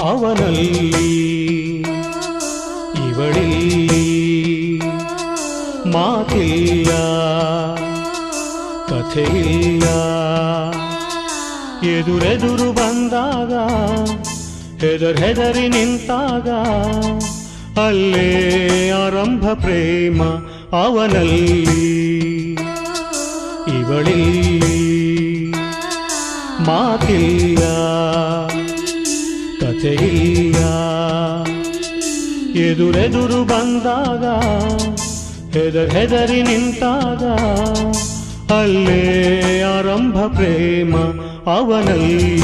ಅವನಲ್ಲಿ, ಇವಳಿಲ್ಲಿ ಮಾತಿಲ್ಲ, ಕಥೆಯಿಲ್ಲ. ಎದುರೆದುರು ಬಂದಾಗ, ಹೆದರ್ ಹೆದರಿ ನಿಂತಾಗ, ಅಲ್ಲೇ ಆರಂಭ ಪ್ರೇಮ ಅವನಲ್ಲಿ, ಇವಳಿಲ್ಲಿ ಮಾತಿಲ್ಲ. ಎದುರೆದುರು ಬಂದಾಗ ಹೆದರ್ ಹೆದರಿ ನಿಂತಾಗ ಅಲ್ಲೇ ಆರಂಭ ಪ್ರೇಮ ಅವನಲ್ಲಿ.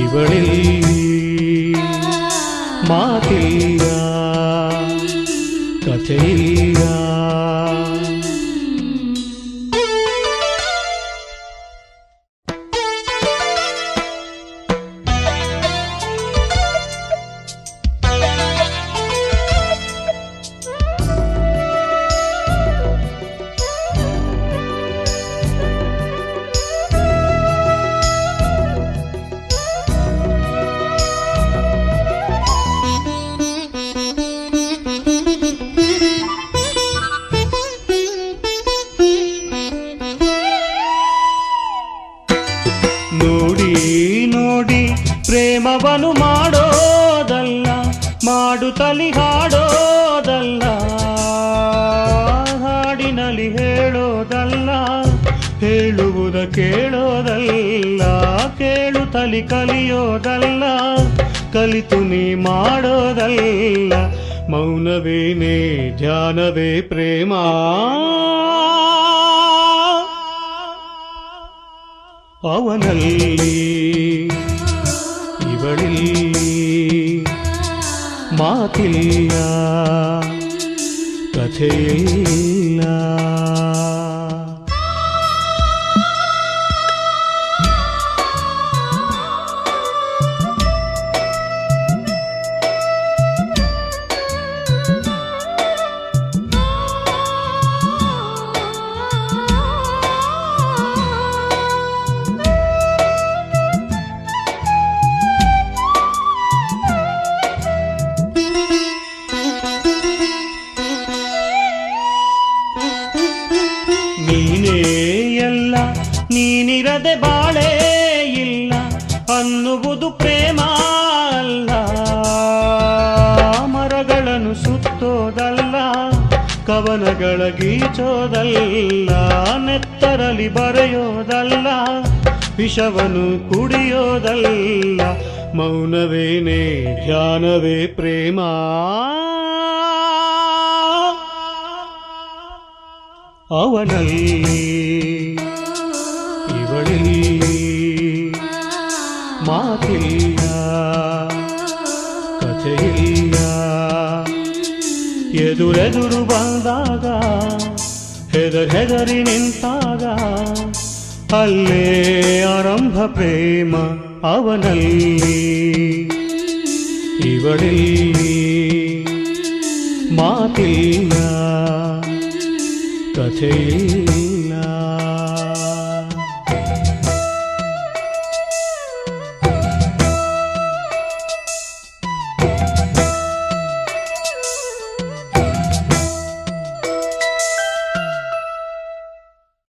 ಇವಳಿಲ್ಲಿ ಮಾತಿಲ್ಲ ಕಥೆಯಿಲ್ಲ. ಪ್ರೇಮವನು ಮಾಡೋದಲ್ಲ ಮಾಡುತ್ತಲಿ ಹಾಡೋದಲ್ಲ ಹಾಡಿನಲ್ಲಿ ಹೇಳೋದಲ್ಲ, ಹೇಳುವುದ ಕೇಳೋದಲ್ಲ ಕೇಳುತ್ತಲಿ ಕಲಿಯೋದಲ್ಲ, ಕಲಿತು ನೀ ಮಾಡೋದಲ್ಲ, ಮೌನವೇನೇ, ಧ್ಯಾನವೇ ಪ್ರೇಮ. ಅವನಲ್ಲಿ ಇವಳಿಲ್ಲಿ ಮಾತಿಲ್ಲ ಕಥೆಯಿಲ್ಲ ನೀನೇ ಎಲ್ಲ ನೀನಿರದೆ ಬಾಳೇ ಇಲ್ಲ, ಅನ್ನುವುದು ಪ್ರೇಮ ಅಲ್ಲ. ಮರಗಳನ್ನು ಸುತ್ತೋದಲ್ಲ, ಕವನಗಳ ಗೀಚೋದಲ್ಲ, ನೆತ್ತರಲಿ ಬರೆಯೋದಲ್ಲ ವಿಷವನು ಕುಡಿಯೋದಲ್ಲ, ಮೌನವೇನೇ, ಧ್ಯಾನವೇ ಪ್ರೇಮ. ಅವನಲ್ಲಿ ಇವಳಲ್ಲಿ ಮಾತಿಲ್ಲ, ಕಥೆಯಿಲ್ಲ. ಎದುರೆದುರು ಬಂದಾಗ, ಹೆದರ್ ಹೆದರಿ ನಿಂತಾಗ, ಅಲ್ಲೇ ಆರಂಭ ಪ್ರೇಮ ಅವನಲ್ಲಿ. ಇವಳಲ್ಲಿ ಮಾತಿಲ್ಲ. ಕಥೆಯಿಲ್ಲ